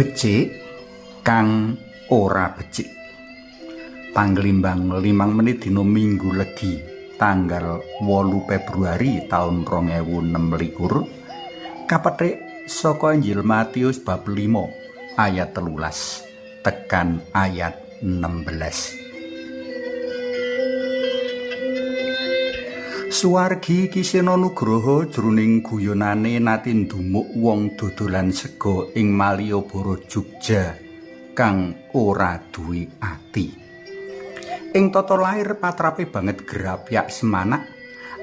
becik kang ora becik. Panglimbang limang menit dina minggu legi tanggal 8 Februari taun 2026 kapetik saka Injil Matius bab 5 ayat telulas tekan ayat 16 Suwargi kisena nugroho jroning guyonane nate ndumuk wong dodolan sega ing Malioboro Jogja kang ora duwe ati. Ing tata lair patrape banget grapyak semanak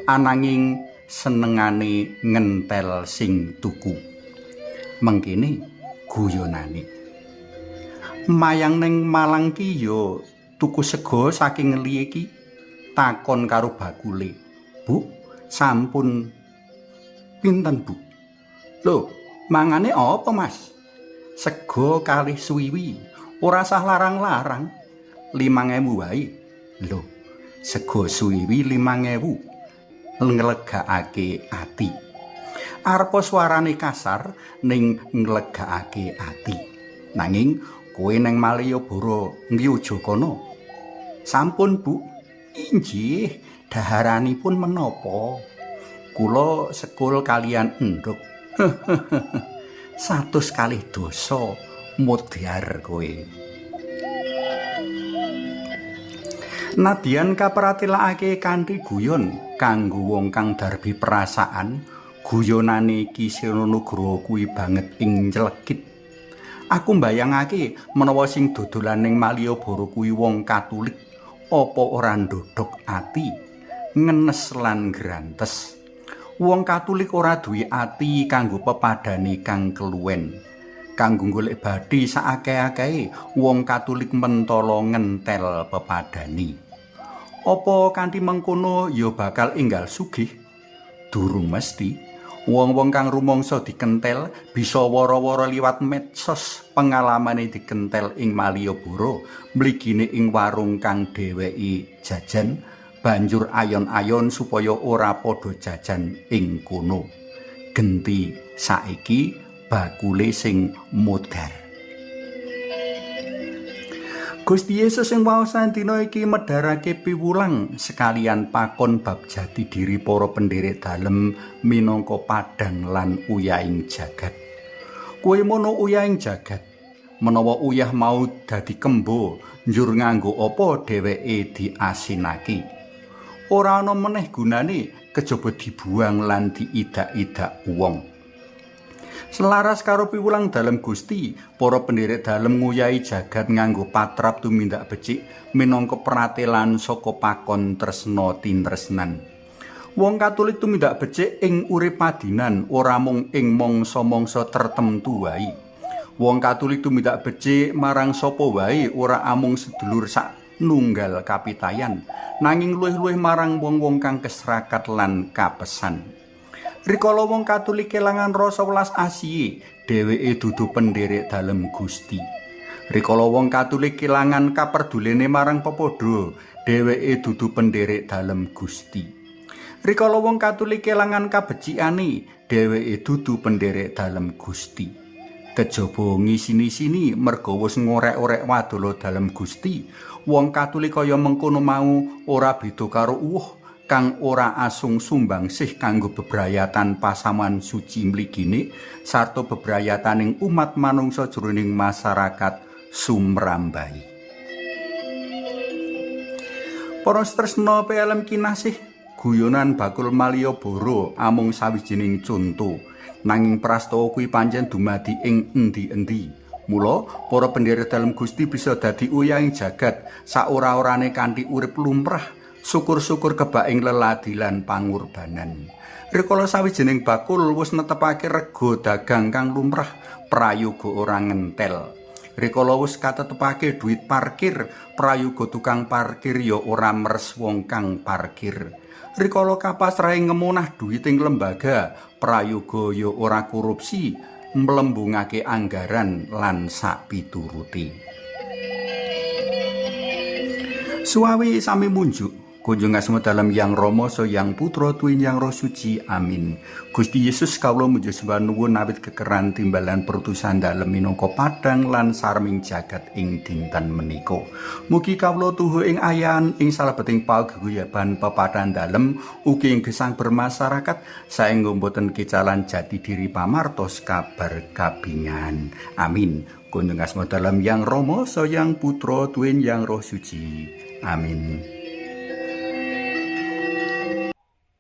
ananging senengane ngentel sing tuku. Mengkene guyonane. Mayang ning Malang ki ya tuku sega saking liye ki takon karo bakule. Bu, sampun pinten, Bu? Lho, mangane apa, Mas? Sego kalih suwiwi, ora sah larang-larang. 5000 wae. Lho, sego suwiwi 5000. Nglegakake ati. Arepa swarane kasar ning nglegakake ati. Nanging kowe nang Malioboro ngliyojo kono. Sampun, Bu. Injih, daharanipun menapa? Kula sekul kalian enduk. Satus kalih dosa mudyar kowe. Nadian kapratelakake kanthi guyon kanggo wong kang darbi perasaan, guyonane iki Nugroho kuwi banget ing clegit. Aku mbayangake menawa sing dodolan ning Malioboro kuwi wong Katolik, apa ora ndodhok ati, ngenes lan grantes. Wong Katolik ora duwe ati kanggo pepadane kang keluwen. Kanggo golek badhe sakake-akehe wong Katolik mentala ngentel pepadane. Apa kanthi mengkono ya bakal enggal sugih? Durung mesti. Wong-wong kang rumangsa dikentel bisa wara-wara liwat medsos pengalamane dikentel ing Malioboro, mligine ing warung kang dheweki jajan, banjur ayon-ayon supaya ora padha jajan ing kono. Genti saiki bakule sing modar. Gusti Yesus sing waosan dina iki medharake piwulang sekalian pakon bab jati diri para penderek dalem minangka padang lan uyahing jagat. Kowe mono uyahing jagat. Menawa uyah mau dadi kembo, njur nganggo apa dheweke diasinake. Ora ana meneh gunane kejaba dibuang lan diidak-idak wong. Selaras karo piwulang dalem Gusti, para penderek dalem nguyahi jagat nganggo patrap tumindak becik minangka pratelan saka pakon tresna tintresnan. Wong Katolik tumindak becik ing urip padinan ora mung ing mangsa-mangsa tertentu wae. Wong Katolik tumindak becik marang sapa wae ora amung sedulur sak nunggal kapitayan, nanging luwih-luwih marang wong-wong kang kesrakat lan kapesan. Rikala wong Katolik kelangan rasa welas asihe, dheweke dudu penderek dalem Gusti. Rikala wong Katolik kelangan kaperdulene marang pepadha, dheweke dudu penderek dalem Gusti. Rikala wong Katolik kelangan kabecikane, dheweke dudu penderek dalem Gusti. Kejaba ngisini-sini merga wis ngorek-orek wadala dalem Gusti, wong Katolik kaya mengkono mau ora beda karo uwuh kang ora asung sumbangsih kanggo bebrayatan pasaman suci mligine sarta bebrayataning umat manungsa jroning masyarakat sumrambai. Para tresna pelem kinasih guyonan bakul Malioboro amung sawijining conto nanging prastawa kuwi pancen dumadi ing endi-endi. Mula para pendherek dalem Gusti bisa dadi uyahing jagat saora-orane kanthi urip lumrah syukur-syukur kebaing leladi lan pangurbanan. Rikala sawijining bakul wis netepake rego dagang kang lumrah prayoga ora ngentel. Rikala wis katetepake duit parkir, prayoga tukang parkir ya ora meres wong kang parkir. Rikala kapasrahe ngemunah duit lembaga, prayoga ya ora korupsi, mlembungake anggaran lan sak pituruti. Suwawi sami munjuk Kunjung asma dalam yang Rama so yang Putra tuwin yang Roh Suci. Amin. Gusti Yesus kawula muja sembah nuwun awit kekeran timbalan perutusan dalem minangka padang lan sarming jagat ing dinten menika. Mugi kawula tuhu ing ayan ing salebeting pageguyaban pepadhan dalem ugi ing gesang bermasyarakat saengga boten kecalan jati diri pamartos kabar kabingan. Amin. Kunjung asma dalam yang Rama so yang Putra tuwin yang Roh Suci. Amin.